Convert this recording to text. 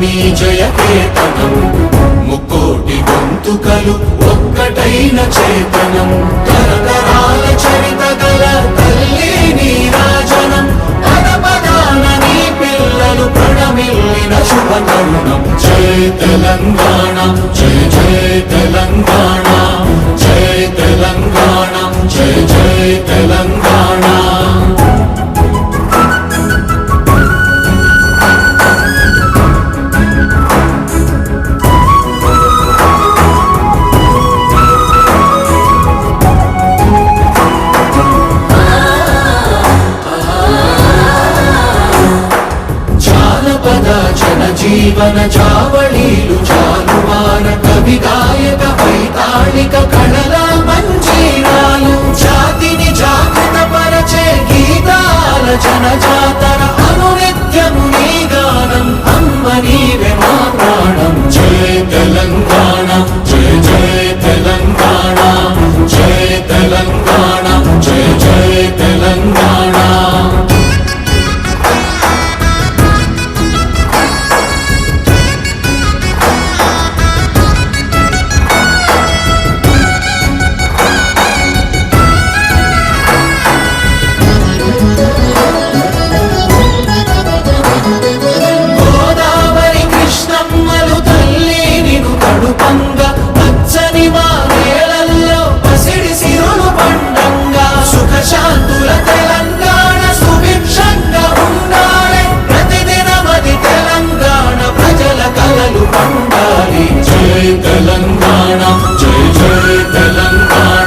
నీ జయ ముక్కోటి గొంతుకలు ఒక్కటైన చేతనం. తరతరాల చరిత గల తల్లి నీ రాజనం. పద పదాన నీ పిల్లలు ప్రణమిల్లిన శుభ తరుణం జయ తెలంగాణ జయ జయ తెలంగాణ జయ తెలంగాణ జయ జీవన చావళీలు జానువార కవి గాయక వైతాళిక కళల మంజీరాలు. జాతిని జాగ్రత్త పరచే గీతాల జనజాత തെലങ്കാന ജയ ജയ തെലങ്കാന